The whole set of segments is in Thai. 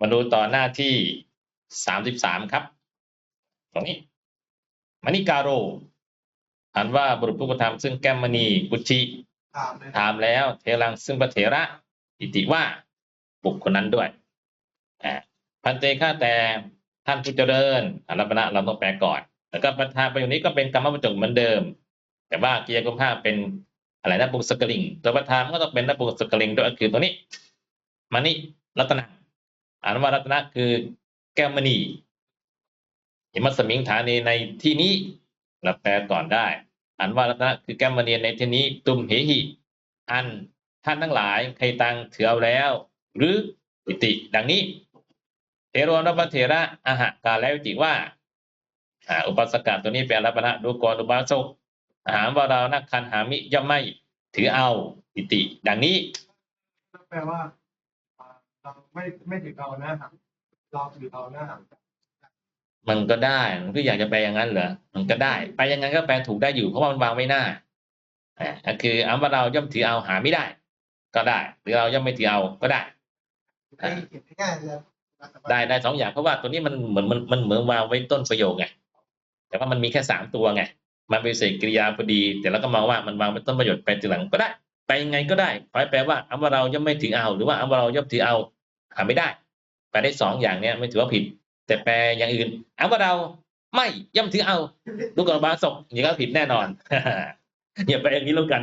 มาดูต่อหน้าที่สามสิบสามครับ ตรงนี้มณิการโรอ่านว่าบุรุษผู้กระทำซึ่งแก้มมณีกุชิถามเลยถามแล้วเทรังซึ่งพระเถระอิติว่าบุคคลนั้นด้วยอ่าพันเตฆาแต่ท่านผู้เจริญอารัปณะเราต้องแปลก่อน แล้วก็ประธานประโยคนี้ก็เป็นกรรมประจกเหมือนเดิม แต่ว่ากิยากุมภาเป็นอะไรนะปุงสกลิงตัวประธานมันก็ต้องเป็นนปุงสกลิงด้วยก็คือตัวนี้มานี่รัตนะ อ่านว่ารัตนะคือแก้วมณีหิมัสมิงฐานีในที่นี้เราแปลก่อนได้อ่านว่ารัตนะคือแก้วมณีในที่นี้ ตุมเหหิอันท่านทั้งหลายใครตังถือเอาแล้ว หรืออิติ ดังนี้เทโรนพเถระอาหะกาแล้วอิติว่าอุปสกาตัวนี้เป็นรัปนะดูกรอุบาสกอาหารว่าเรานักคันหามิย่อมไม่ถือเอาอิติ ดังนี้แปลว่า เราไม่ไม่ถือเอาหน้าหักเราถือเอาหน้าหักมันก็ได้มันก็อยากจะแปลอย่างนั้นเหรอมันก็ได้ไปอย่างนั้นก็แปลถูกได้อยู่เพราะว่ามันวางไว้หน้าอ่าก็คืออันว่าเราย่อมถือเอาหาไม่ได้ ก็ได้ หรือเราย่อมไม่ถือเอาก็ได้ได้เขียนง่ายๆเลยได้ได้สองอย่างเพราะว่าตัวนี้มันเหมือนมันมันเหมือนวางไว้ต้นประโยคไงแต่ว่ามันมีแค่สามตัวไงมันเป็นเศษกริยาพอดี แต่เราก็มองว่ามันวางเป็นต้นประโยชน์ไปทีหลังก็ได้ ไปยังไงก็ได้ขอให้แปลว่าอันว่าเราย่อมไม่ถือเอา หรือว่าอันว่าเราย่อมถือเอา หาไม่ได้แปลได้สองอย่างเนี้ยไม่ถือว่าผิด แต่แปลอย่างอื่นอันว่าเราไม่ย่อมถือเอาลูกกระบาศกอย่างนี้ก็ผิดแน่นอนอย่าไปอย่างนี้แล้วกัน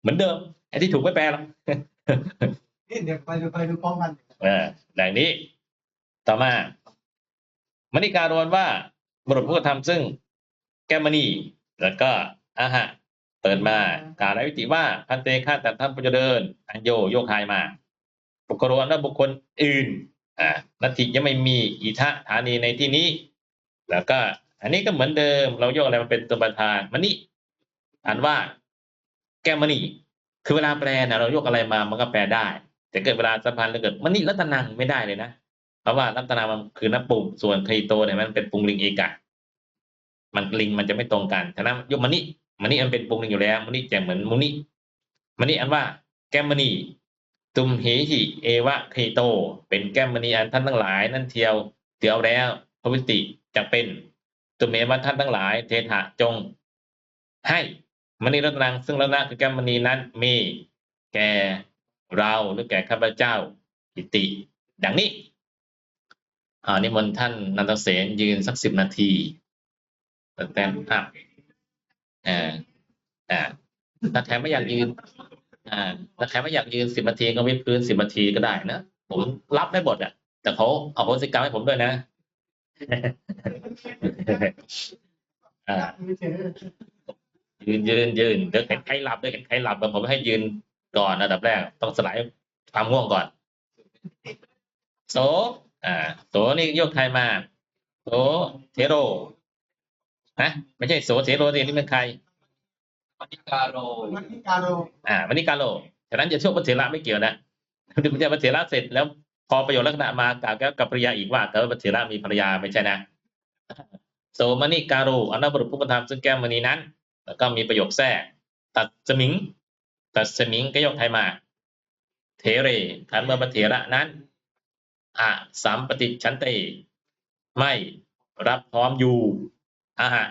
เหมือนเดิมไอ้ที่ถูกไม่แปลหรอกนี่เดี๋ยวไปดูไปดูพร้อมกันเออดังนี้ ต่อมามณิการวนว่าบุรุษผู้กระทำซึ่งแก้มณีแล้วก็อาหะเปิดมากล่าวในวิติว่าพันเตฆาแต่ท่านผู้เจริญอันโยโยคายมา บุคคลนและบุคคลอื่นอ่านัตถิยังไม่มีอิทะฐานีในที่นี้ แล้วก็ อันนี้ก็เหมือนเดิม เราโยกอะไรมาเป็นตัวประธานมณีอ่านว่า แก้มณีคือเวลาแปลนะเราโยกอะไรมามันก็แปลได้ แต่เกิดเวลาสะพานแล้วเกิดมันนี่รัตนังไม่ได้เลยนะเพราะว่ารัตนามันคือนับปุ่มส่วนคริโตเนี่ยมันเป็นปุงลิงเอกะมันลิงมันจะไม่ตรงกันฉะนั้นยกมันนี่มันนี่มันเป็นปุงลิงอยู่แล้วมันนี่จะเหมือนมุนี่มันนี่อันว่า แก้มณี ตุมเหหิเอวะคริโต เป็นแก้มมณีอันท่านทั้งหลาย นั่นเทียวเตียวแล้วพระวิติจะเป็น ตุมเมวัท่านทั้งหลาย เทถะจง ให้มณีรัตนังซึ่งรัตนะคือแก้มมณีนั้นมีแก่เราหรือแก่ข้าพเจ้าอิติ ดังนี้อ่านิมนต์ท่านนันทเสนยืนสักสิบนาทีแตนภาพอ่าอ่าถ้าแถมไม่อยากยืน อ่าถ้าแถมไม่อยากยืนสิบนาทีก็วิดพื้นสิบนาทีก็ได้นะผมรับได้หมดอะ แต่เขาเอาโหสิกรรมให้ผมด้วยนะอ่ายืนยืนยืนเดี๋ยวเห็นใครหลับเดี๋ยวเห็นใครหลับผมให้ยืนก่อนอันดับแรก ต้องสลายความง่วงก่อนโสอ่าโสนี่โยกไทยมาโสเทโรนะไม่ใช่โสเทโรสินี่เป็นใคร ปฏิกาโรมันที่การโรอ่ามันนี่กาโลฉะนั้นอย่าโชคพระเถระไม่เกี่ยวนะถึงจะพระเถระเสร็จแล้วพอประโยชน์ลักษณะมากล่าวแก้วกับภรรยาอีกว่าแต่ว่าพระเถระมีภรรยาไม่ใช่นะโสมณิการุอนาบรุษผู้กระทำซึ่งแก้วมณีนั้น แล้วก็มีประโยคแทรกตัดสมิง ตัดสมิงก็ยกไทยมา เทเรขันเมื่อพระเถระนั้นอะสัมปติชันเตไม่รับพร้อมอยู่อาหะ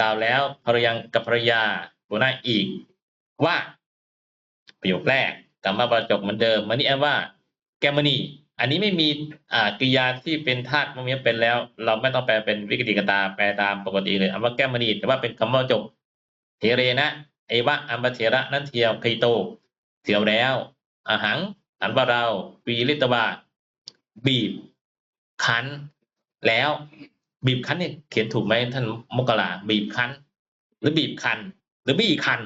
กล่าวแล้วภรรยังกับภรรยา หัวหน้าอีกว่าประโยคแรกกรรมประจกเหมือนเดิมมันนี่แอว่าแกมณีอันนี้ไม่มีอ่ากริยาที่เป็นธาตุมันมีเป็นแล้ว เราไม่ต้องแปลเป็นวิกฤติกตาแปลตามปกติเลยคำว่าแก้มณีแต่ว่าเป็นคำว่าจบเทเรนะเอวะอัมบเถระนั่นเทียวคริโตเทียวแล้วอาหังอันว่าเราปีริตวาบีบคั้นแล้วบีบคั้นเนี่ยเขียนถูกไหมท่านมกราบีบคั้น หรือบีบคัน หรือบีคัน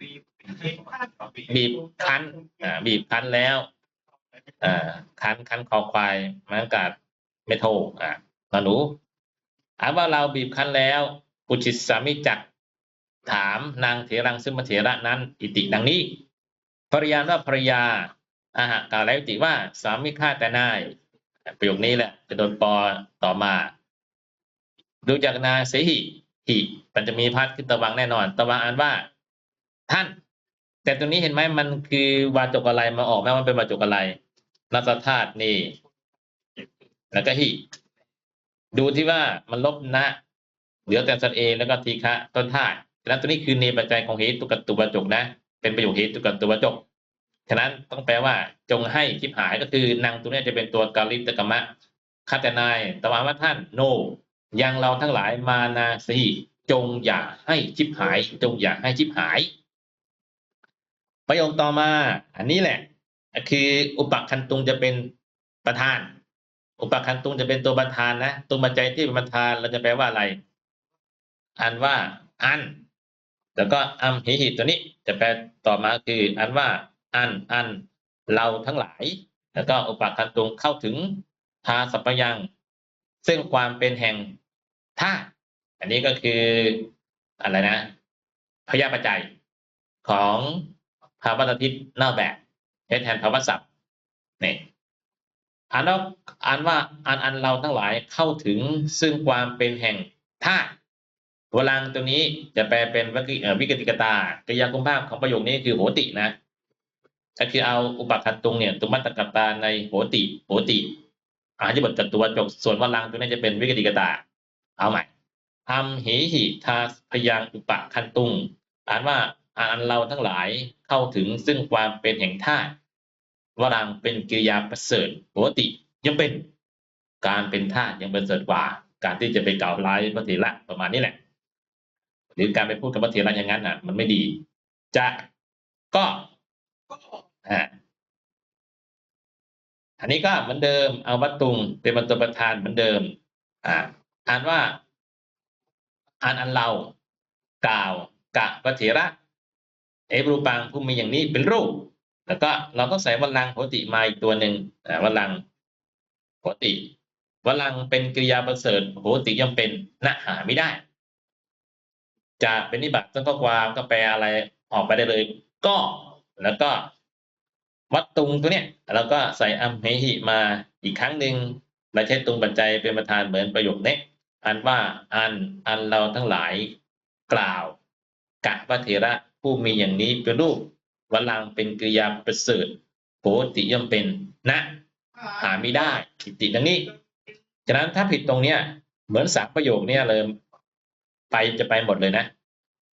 บีบคั้นอ่าบีบคั้นแล้วอ่าคั้นคั้นคอควายมังกาดไม่โทอ่านอนหนูถามว่าเราบีบคั้นแล้วปุจิตสามิจักถามนางเถรังซึ่งมาเถระนั้น อิติดังนี้ภรรยาว่าภรรยาอาหากล่าวแล้วอิติว่า สามีฆ่าแต่นาย ประโยคนี้แหละจะโดนปอต่อมา ดูจากนาเสหิ หิมันจะมีพัดขึ้นตะวังแน่นอน ตะวังอ่านว่า ท่าน แต่ตรงนี้เห็นไหมมันคือวาจกอะไรมาออกไหมว่ามันเป็นวาจกอะไรนัสธาตุนี่ แล้วก็หิดูที่ว่ามันลบนะเหลือแต่สัตเอแล้วก็ทีฆะต้นท่าฉะนั้นตัวนี้คือเนปัจจัยของเหตุกับตุบจกนะ เป็นประโยคเหตุกับตุบจกฉะนั้นต้องแปลว่าจงให้ชิบหายก็คือนางตัวนี้จะเป็นตัวกาลิตกรรมะข้าแต่นายตวาว่าท่านโน ยังเราทั้งหลายมานาสีจงอย่าให้ชิบหาย จงอย่าให้ชิบหาย ประโยคต่อมา อันนี้แหละ คืออุปคันตุงจะเป็นประธาน อุปคันตุงจะเป็นตัวประธานนะตัวปัจจัยที่เป็นประธานเราจะแปลว่าอะไรอ่านว่า อัน แล้วก็อัมหิหิตัวนี้ จะแปลต่อมาคือ อันว่า อันอันเราทั้งหลาย แล้วก็อุปคันตุงเข้าถึงทาสัพยัง ซึ่งความเป็นแห่ง ธาตุอันนี้ก็คืออะไรนะพยาปัจจัยของภาวะทิศนอกแบบใช้แทนภาวะศัพท์นี่อ่านว่าอ่านว่าอันอันเราทั้งหลายเข้าถึงซึ่งความเป็นแห่งธาตุวลังตัวนี้จะแปลเป็นวิกวิกติกตากริยาคุมภาพของประโยคนี้คือโหตินะก็คือเอาอุปคันตุงเนี่ยตุมัตตกตาในโหติโหติอาหารบทจัตุวจกส่วนวลังตัวนี้จะเป็นวิกติกตา เอาใหม่ทำหิหิทาพยังอุปคันตุงอ่านว่าอ่านเราทั้งหลายเข้าถึงซึ่งความเป็นแห่งธาตุวรังเป็นกิริยาประเสริฐปกติยังเป็นการเป็นธาตุยังประเสริฐกว่า การที่จะไปกล่าวร้ายพระเถระประมาณนี้แหละ หรือการไปพูดกับพระเถระอย่างนั้นอะ มันไม่ดี จะก็อ่าอันนี้ก็เหมือนเดิมเอาวัตตุงเป็นบรรตัวประธานเหมือนเดิม อ่า อ่านว่าอ่านอันเรากล่าวกะพระเถระ เอฟรูปังผู้มีอย่างนี้เป็นรูป แล้วก็เราต้องใส่วัลังโหติมาอีกตัวหนึ่งวัลังโหติวัลังเป็นกริยาประเสริฐโหติย่อมเป็นณหาไม่ได้จะเป็นนิบัติต้นข้อความก็แปลอะไรออกไปได้เลย ก็แล้วก็วัดตุงตัวเนี้ยเราก็ใส่อัมเหหิมาอีกครั้งหนึ่งเราใช้ตุงปัจจัยเป็นประธานเหมือนประโยคนี้ อันว่าอันอันเราทั้งหลายกล่าวกะพระเถระผู้มีอย่างนี้เป็นรูปวลังก์เป็นกริยาประเสริฐโหติย่อมเป็นนะหาไม่ได้ผิดติดังนี้ฉะนั้นถ้าผิดตรงเนี้ย เหมือนสามประโยคเนี้ยเลยไปจะไปหมดเลยนะ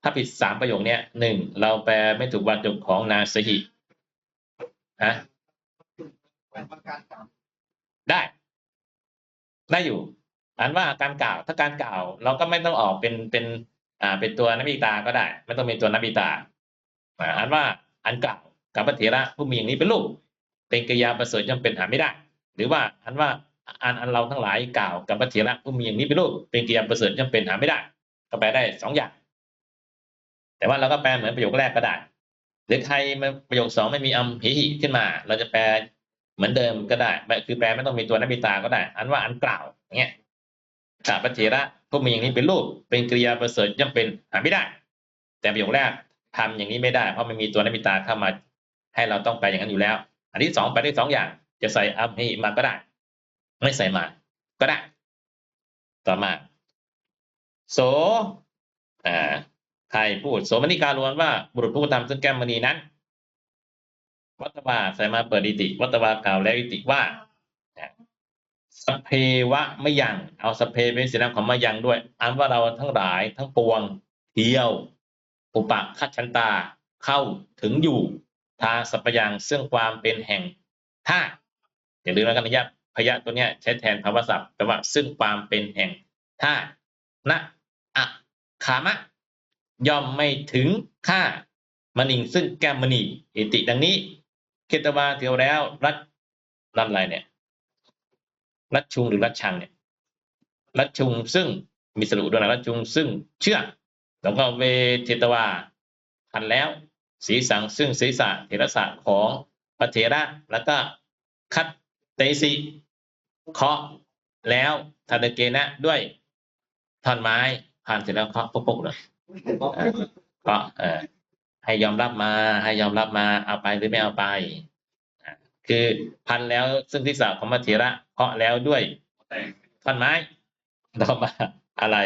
ถ้าผิดสามประโยคเนี้ยหนึ่งเราแปลไม่ถูกวันจบของนาสหิฮะประการสามได้ ได้อยู่ อันว่าการกล่าวถ้าการกล่าว เราก็ไม่ต้องออกเป็นเป็นอ่าเป็นตัวนบิตาก็ได้ ไม่ต้องเป็นตัวนบิตาอ่าอันว่าอันกล่าวกับพระเถระผู้มีอย่างนี้เป็นลูกเป็นกิยาประเสริฐย่อมเป็นหาไม่ได้ หรือว่าอันว่าอันอันเราทั้งหลายกล่าวกับพระเถระผู้มีอย่างนี้เป็นลูกเป็นกิยาประเสริฐย่อมเป็นหาไม่ได้ ก็แปลได้สองอย่าง แต่ว่าเราก็แปลเหมือนประโยคแรกก็ได้ หรือใครมาประโยคสองไม่มีอัมหิหิขึ้นมา เราจะแปลเหมือนเดิมก็ได้คือแปลไม่ต้องมีตัวนบิตาก็ได้ อันว่าอันกล่าวอย่างเงี้ย กาพระเถระผู้มีอย่างนี้เป็นรูป เป็นกริยาประเสริฐย่อมเป็นหาไม่ได้ แต่ประโยคแรกทำอย่างนี้ไม่ได้ เพราะมันมีตัวนบิตาเข้ามา ให้เราต้องไปอย่างนั้นอยู่แล้ว อันที่สองไปได้สองอย่าง จะใส่อัมหิมาก็ได้ ไม่ใส่มา ก็ได้ ต่อมา โสอ่าใครพูดโสมนิการวนว่าบุรุษผู้กระทำซึ่งแก้มมณีนั้น วัตวาใส่มาเปิดอิติ วัตวากล่าวแล้วอิติว่า สเพวะไม่ยังเอาสเพเป็นสีน้ำของมายังด้วย อันว่าเราทั้งหลายทั้งปวงเที่ยว อุปคัจฉันตาเข้าถึงอยู่ทาสัพยังซึ่งความเป็นแห่งธาตุอย่าลืมแล้วกันนะยะพยะตัวเนี้ยใช้แทนภาวศัพท์แปลว่าซึ่งความเป็นแห่งธาตุนะอะขามะย่อมไม่ถึงค่ามณิงซึ่งแก้มมณีอิติดังนี้เกตวาเทียวแล้วรัดรัดอะไรเนี่ย รัดชุงหรือรัดชังเนี่ยรัดชุงซึ่งมีสรุปด้วยนะรัดชุงซึ่งเชื่อแล้วก็เวเทตวาทันแล้วสีสังซึ่งศีรษะเทระสะของพระเถระแล้วก็คัดเตสิเคาะแล้วทันเกนะด้วยท่อนไม้ผ่านเสร็จแล้วเคาะปุ๊กๆเลยก็เออให้ยอมรับมา ให้ยอมรับมาเอาไปหรือไม่เอาไปอะคือพันแล้วซึ่งที่สาวของมัเถระ เคาะแล้วด้วยท่อนไม้ ต่อมาอะไร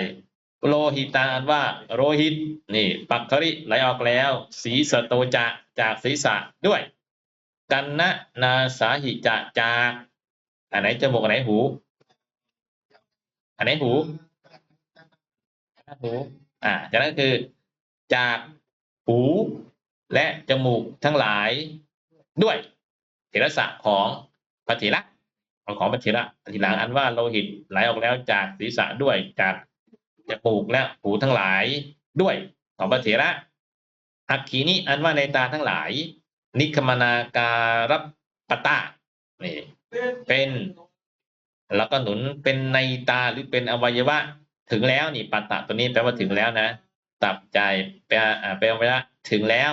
โลหิตาอันว่าโรหิต นี่ ปักคริไหลออกแล้ว สีสโตจะจากศีรษะด้วย กันนะนาสาหิจะจากอันไหนจมูกอันไหนหู อันไหนหูหูอ่าจากนั้นคือจากหูและจมูกทั้งหลายด้วยเถรสะของพระเถระ ของของพระเถระทีหลังอันว่าโลหิตไหลออกแล้วจากศีรษะด้วยจากจมูกและหูทั้งหลายด้วยของพระเถระอักขีนี้อันว่าในตาทั้งหลาย นิคมนาการัปปตานี่เป็นแล้วก็หนุนเป็นในตาหรือเป็นอวัยวะ ถึงแล้วนี่ปัตตะตัวนี้แปลว่าถึงแล้วนะ ตับใจแปลอ่าแปลว่าถึงแล้ว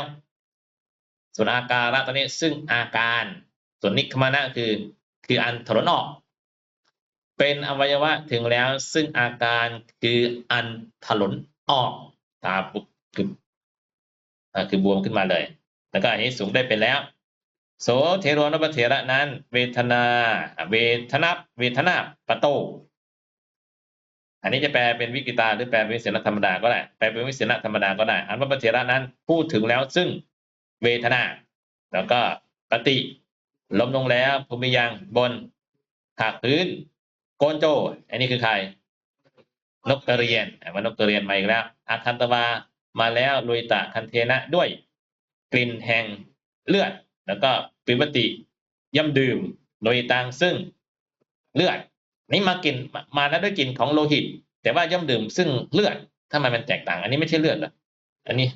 ส่วนอาการะตัวนี้ซึ่งอาการ ส่วนนิคมนะคือ คืออันถลนออก เป็นอวัยวะถึงแล้วซึ่งอาการคืออันถลนออกตาปุบคือคือบวมขึ้นมาเลย แล้วก็อันนี้สูงได้เป็นแล้ว โสเทโรนปเถระนั้น เวทนา เวทนาเวทนาปะโตอันนี้จะแปลเป็นวิกิตาหรือแปลเป็นวิเศษธรรมดาก็ได้แปลเป็นวิเศษธรรมดาก็ได้ อันว่าปเถระนั้นพูดถึงแล้วซึ่งเวทนา แล้วก็ปฏิ ล้มลงแล้วภูมิยังบนหักพื้นโกนโจ อันนี้คือใคร นกกระเรียนอะว่านกกระเรียนมาอีกแล้วอาคันตวามาแล้วลุยตะคันเทนะด้วย กลิ่นแห่งเลือด แล้วก็ปิปติย่ำดื่มโดยตังซึ่งเลือด นี่มากินมาแล้วด้วยกลิ่นของโลหิต แต่ว่าย่ำดื่มซึ่งเลือดทำไมมันแตกต่าง อันนี้ไม่ใช่เลือดเหรออันนี้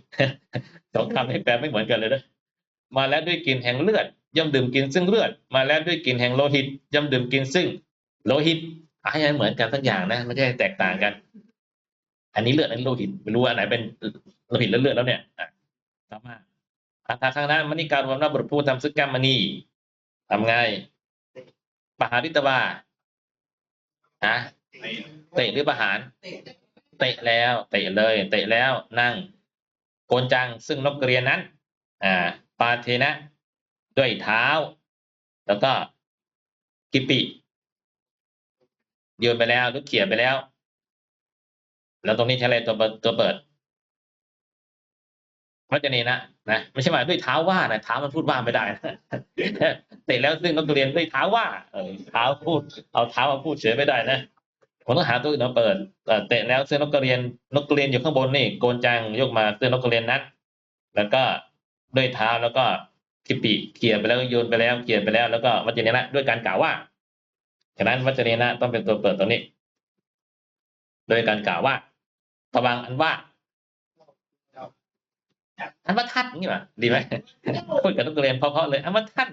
สองคำให้แปลไม่เหมือนกันเลยนะมาแล้วด้วยกลิ่นแห่งเลือด ย่ำดื่มกินซึ่งเลือด มาแล้วด้วยกลิ่นแห่งโลหิต ย่ำดื่มกินซึ่ง โลหิตให้มันเหมือนกันสักอย่างนะไม่ใช่แตกต่างกัน อันนี้เลือดอันนี้โลหิตไม่รู้อันไหนเป็นโลหิตแล้วเลือดแล้วเนี่ยต่อมาอัตราข้างหน้ามณีการรวมว่าบุตรผู้ทำซึกกรรมณีทำไงปหาริตวาฮะเตะหรือประหาร เตะแล้วเตะเลย เตะแล้วนั่งโกนจังซึ่งนกกระเรียนนั้น อ่า ปาเทนะ ด้วยเท้า แล้วก็กิปิโยนไปแล้วหรือเขี่ยไปแล้ว แล้วตรงนี้ใช้อะไรตัวเปิดตัวเปิดพระเจนีนะนะไม่ใช่ว่าด้วยเท้าว่านะเท้ามันพูดว่าไม่ได้นะเตะแล้วซึ่งนกกเรียนด้วยเท้าว่า เออเท้าพูด เอาเท้ามาพูดเฉยไม่ได้นะผมต้องหาตัวอื่นมาเปิดเตะแล้วซึ่งนกกระเรียนนกกระเรียนอยู่ข้างบนนี่โกนจังยกมาซึ่งนกกระเรียนนั้นแล้วก็ด้วยเท้าแล้วก็ กิปิเขี่ยไปแล้วโยนไปแล้วเขี่ยไปแล้วแล้วก็วัจเจเนนะด้วยการกล่าวว่าฉะนั้นวัจเจเนนะต้องเป็นตัวเปิดตรงนี้ โดยการกล่าวว่าระวังอันว่าอันว่าท่านนี่หว่าดีไหมพูดกับนักเรียนเพราะๆเลย อันว่าท่าน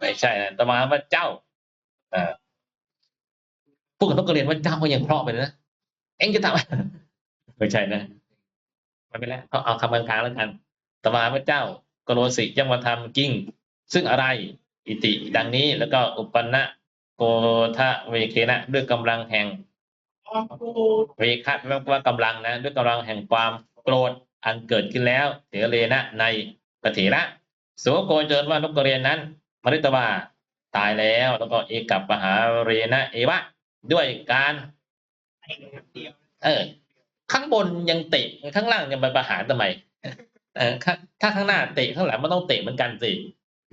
ไม่ใช่นะต่อมาอันว่าเจ้าอ่อพูดกับนักเรียนว่าเจ้าก็ยังเพราะไปเลยนะเอ็งจะทำไม่ใช่นะไม่เป็นไรเอาเอาคำกลางๆแล้วกันต่อมาอันว่าเจ้า กโรสิยังมาทำกิ้ง ซึ่งอะไรอิติดังนี้แล้วก็อุปนะโกทะเวเคนะ ด้วยกำลังแห่งเวคะแปลว่ากำลังนะ ด้วยกำลังแห่งความโกรธอันเกิดขึ้นแล้วเถเรนะในปฏิระโสโกเจนว่านกกระเรียนนั้นมริตวาตายแล้วแล้วก็เอกับปหาเรนะเอวะด้วยการเออข้างบนยังเตะข้างล่างยังไปประหารทำไม เออถ้าข้างหน้าเตะข้างหลังมันต้องเตะเหมือนกันสิ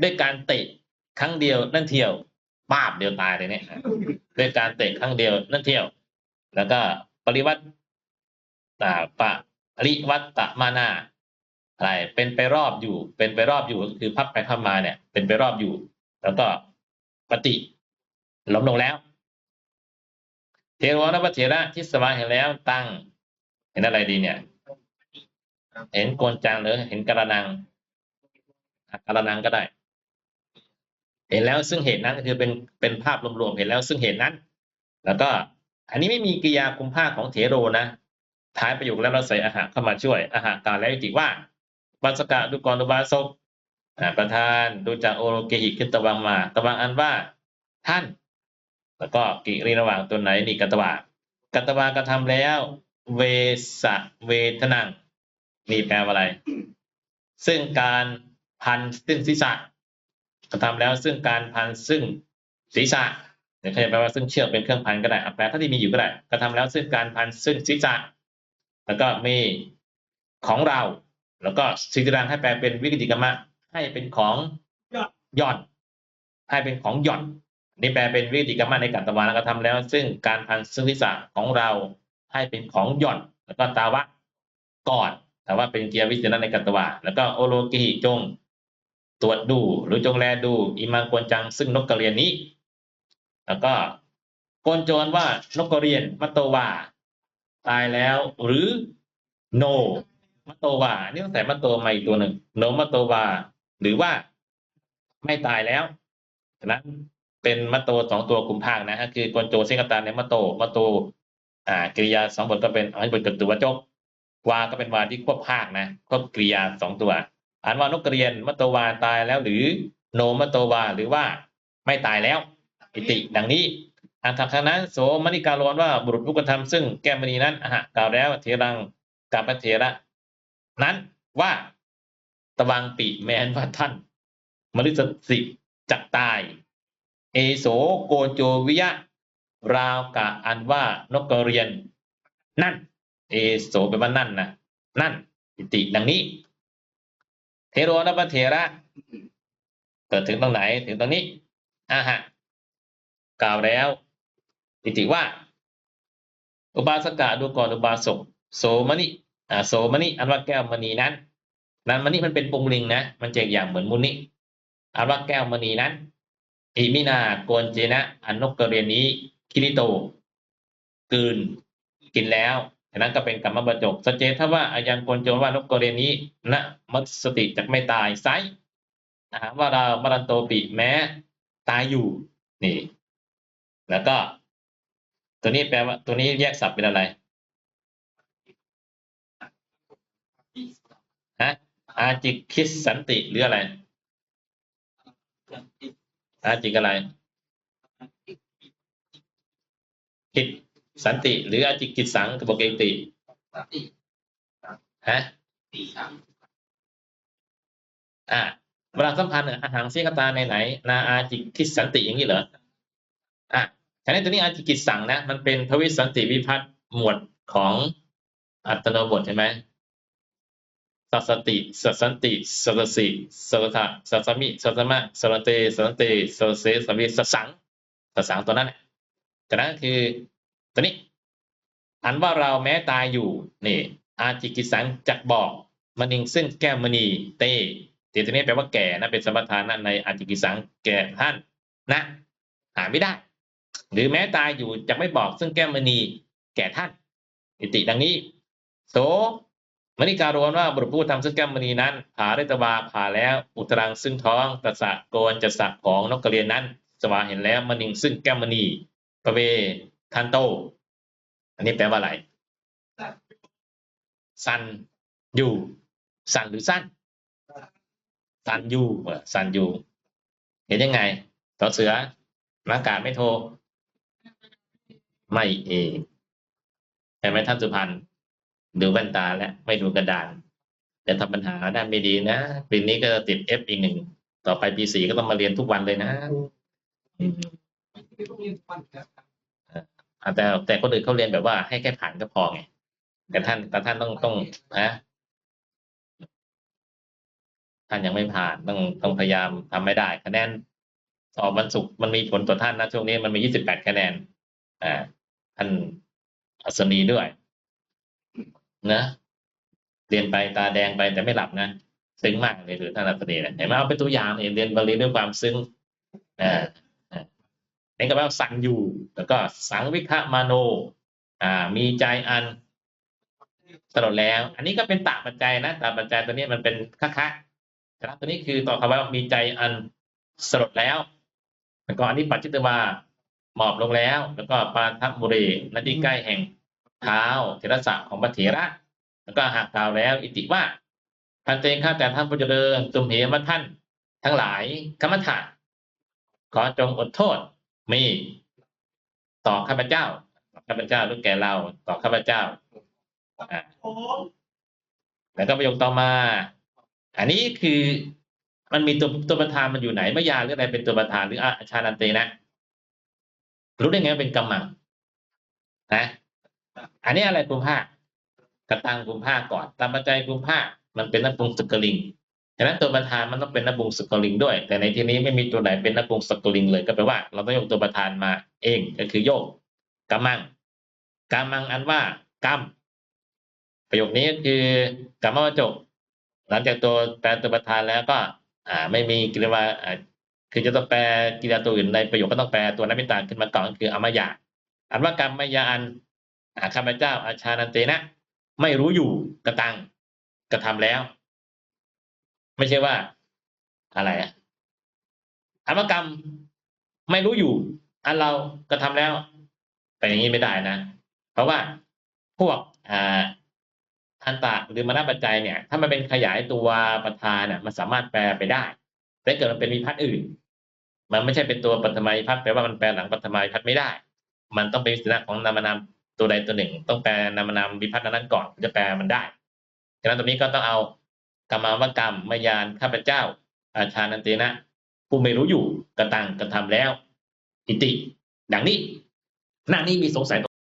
ด้วยการเตะครั้งเดียวนั่นเที่ยวป้าบเดียวตายเลยเนี่ยด้วยการเตะครั้งเดียวนั่นเที่ยว แล้วก็ปริวัติตาปะริวัตตมานาอะไรเป็นไปรอบอยู่ เป็นไปรอบอยู่ก็คือพับไปพับมาเนี่ย เป็นไปรอบอยู่ แล้วก็ปฏิล้มลงแล้ว เทโรนพเถระที่สมาเห็นแล้วตั้งเห็นอะไรดีเนี่ย เห็นโกนจังหรือเห็นกระนังกระนังก็ได้ เห็นแล้วซึ่งเหตุนั้นก็คือเป็นเป็นภาพรวมๆเห็นแล้วซึ่งเหตุนั้น แล้วก็อันนี้ไม่มีกิยาคุมภาคของเถโรนะท้ายประโยคแล้วเราใส่อาหารเข้ามาช่วย อาหารกาแล้วจิว่าบัสกะดุกรอุบาสกประธานดูจากโอโรเกหิขึ้นตะวังมา ตะวังอันว่าท่าน แล้วก็กิริระหว่างตัวไหนนี่กัตวากัตวากระทำแล้ว เวสะเวทนัง นี่แปลว่าอะไร ซึ่งการพันซึ่งศีรษะกระทำแล้วซึ่งการพันซึ่งศีรษะหรือเขาจะแปลว่าซึ่งเชือกเป็นเครื่องพันก็ได้แปลถ้าที่มีอยู่ก็ได้กระทำแล้วซึ่งการพันซึ่งศีรษะแล้วก็มีของเรา แล้วก็สิทธิรังให้แปลเป็นวิกติกรรมะให้เป็นของหย่อนให้เป็นของหย่อนนี่แปลเป็นวิธีกรรมในกัตตวาแล้วก็ทำแล้ว ซึ่งการพันซึ่งทิศะของเราให้เป็นของหย่อน แล้วก็ตาวะก่อน แต่ว่าเป็นเกียรวิจารณในกัตตวาแล้วก็โอโลกิหิจง ตรวจดู หรือจงแลดู อิมังกวนจัง ซึ่งนกกระเรียนนี้ แล้วก็โกนโจรว่านกกระเรียนมัตโตวาตายแล้ว หรือโนมัตโตวานี่ต้องใส่มัตโตมาอีกตัวหนึ่งโนมัตโตวาหรือว่าไม่ตายแล้วฉะนั้นเป็นมัตโตสองตัวกลุ่มภาคนะฮะคือกวนโจเซกตาในมัตโตมัตโต อ่ากริยาสองบทก็เป็นอันบทกับตัวจก วาก็เป็นวาที่ควบภาคนะควบกริยาสองตัวอ่านว่านกกระเรียนมัตโตวาตายแล้วหรือโนมัตโตวาหรือว่าไม่ตายแล้วอิติดังนี้อันทักนั้นโสมณิการวนว่าบุรุษผู้กระทำซึ่งแก้มณีนั้นอะหะกล่าวแล้วเทรังกับพระเถระนั้นว่าตะวังปิแมนว่าท่านมฤสสิจักตาย เอโสโกโจวิยะ ราวกะอันว่านกกระเรียน นั่น เอโสแปลว่านั่นนะนั่นอิติดังนี้ เทโรนพระเถระ เกิดถึงตรงไหนถึงตรงนี้อาฮะกล่าวแล้วอิติว่า อุบาสกะดูก่อนอุบาสกโสมณิอ่าโสมณิอันว่าแก้วมณีนั้น นั้นมณีมันเป็นปุงลิงนะมันจะอย่างเหมือนมุนิอันว่าแก้วมณีนั้นอิมินาโกนเจนะอันนกกระเรียนนี้คิริโตกืนกินแล้ว ฉะนั้นก็เป็นกรรมบรรจกสจเจถ้าว่าอายังโกนโจรว่านกกระเรียนนี้นะมัสติจะไม่ตายไซอ่าว่าเรามรันโตปิแม้ตายอยู่นี่แล้วก็ ตัวนี้แปลว่า ตัวนี้แยกศัพท์เป็นอะไรฮะอาจิคิดสันติหรืออะไร อาจิกอะไรคิด สันติ หรืออาจิกิจสังกบกิติฮะอ่าเวลาสัมพันธ์เนี่ยอาหารเสียกตาในไหน นาอาจิคิสันติอย่างนี้เหรออะฉะนั้นตัวนี้อาจิกิจสังนะมันเป็นทวิสันติวิพัฒน์หมวดของอัตโนบทใช่ไหมสัสติสัสสันติสัสสิสัสสะสัสมิสัสมะสัสเตสัสเตสัสเสสัสวิสัสสังสัสสังตัวนั้นแหละจากนั้นคือ ตัวนี้ อันว่าเราแม้ตายอยู่นี่อาจิกิสังจักบอกมณิงซึ่งแก้มณีเตเตตัวนี้แปลว่าแก่นะเป็นสมถานะในอาจิกิสังแก่ท่านนะ หาไม่ได้ หรือแม้ตายอยู่จะไม่บอกซึ่งแก้มณีแก่ท่านอิติดังนี้ โสมณิการวนว่าบุรุษผู้ทำซึ่งแก้มณีนั้นผ่าได้ตะวาผ่าแล้วอุตรังซึ่งท้องตะสะโกนจะสักของนกกระเรียนนั้น สวาเห็นแล้วมณิงซึ่งแก้มณีประเว ทันโต อันนี้แปลว่าอะไร สันอยู่ สันหรือสั้น สันอยู่เออสันอยู่ เห็นยังไง ต่อเสือมากาศไม่โทร ไม่เองใช่ไหมท่านสุพรรณดูแว่นตาแล้วไม่ดูกระดานจะทำปัญหาด้านไม่ดีนะปีนี้ก็ติดเอฟอีกหนึ่งต่อไปปีสี่ก็ต้องมาเรียนทุกวันเลยนะ แต่แต่คนอื่นเขาเรียนแบบว่าให้แค่ผ่านก็พอไงแต่ท่านแต่ท่านต้องต้องนะท่านยังไม่ผ่านต้องต้องพยายามทำไม่ได้คะแนนสอบวันศุกร์มันมีผลต่อท่านนะช่วงนี้มันมียี่สิบแปดคะแนนอ่าท่านอัศนีด้วย นะเรียนไปตาแดงไปแต่ไม่หลับนะซึ้งมากเลยหรือท่านอัศนีเนี่ยเห็นไหมเอาเป็นตัวอย่างเนี่ยเรียนบาลีด้วยความซึ้งอ่า นี่ก็แปลว่าสั่งอยู่ แล้วก็สังวิคะมาโน อ่า มีใจอันตลอดแล้ว อันนี้ก็เป็นตาปัจจัยนะตาปัจจัยตัวนี้มันเป็นคะคะนะครับตัวนี้คือต่อคำว่ามีใจอันสลดแล้วแล้วก็อันนี้ปัจจิตวาหมอบลงแล้ว แล้วก็ปาทับุรีนที่ใกล้แห่งเท้าเทระสะของพระเถระ แล้วก็หากกล่าวแล้ว อิติว่าพันเตงข้าแต่ท่านผู้เจริญตุมเหมท่านทั้งหลายคมถะขอจงอดโทษ มีต่อข้าพเจ้าข้าพเจ้าหรือแก่เราต่อข้าพเจ้าอแล้วก็ประโยคต่อมา อันนี้คือมันมีตัวตัวประธานมันอยู่ไหนเมื่อยาหรืออะไรเป็นตัวประธานหรืออาชานันเตนะรู้ได้ไงเป็นกรรมังนะอันนี้อะไรกลุ่มภาคกระตังกลุ่มภาคก่อนตามปัจจัยกุมภาคมันเป็นนักปรุงสกลิง ฉะนั้นตัวประธานมันต้องเป็นนบุงสกลิงด้วย แต่ในที่นี้ไม่มีตัวไหนเป็นนบุงสกลิงเลยก็แปลว่า เราต้องยกตัวประธานมาเองก็คือโยกกำมังกำมังอันว่ากรรมประโยคนี้ก็คือกรรมวจก หลังจากตัวแปลตัวประธานแล้วก็ อ่า ไม่มีกิริยาคือจะต้องแปลกิริยาตัวอื่นในประโยคก็ต้องแปลตัวนั้นเป็นต่างขึ้นมาก่อนก็คืออมายาอันว่ากรรมมายาอันข้าพเจ้าอาชานันเตนะ ไม่รู้อยู่กระตังกระทำแล้ว ไม่ใช่ว่าอะไรอะอมกรรมไม่รู้อยู่ อันเรากระทำแล้วไปอย่างนี้ไม่ได้นะ เพราะว่าพวกอ่าอันตะหรือมรณปัจจัยเนี่ย ถ้ามันเป็นขยายตัวประธานเนี่ยมันสามารถแปลไปได้แต่เกิดมันเป็นวิพัฒน์อื่น มันไม่ใช่เป็นตัวปัตมัยพัฒน์แปลว่ามันแปลหลังปัตมัยพัฒน์ไม่ได้ มันต้องเป็นลักษณะของนามนามตัวใดตัวหนึ่ง ต้องแปลนามนามวิพัฒน์นั้นก่อนจะแปลมันได้ฉะนั้นตรงนี้ก็ต้องเอา กรรมาวกรรมมายานข้าพเจ้า อาชานันเตนะผู้ไม่รู้อยู่กระตังกระทำแล้ว อิติ ดังนี้หน้านี้มีสงสัย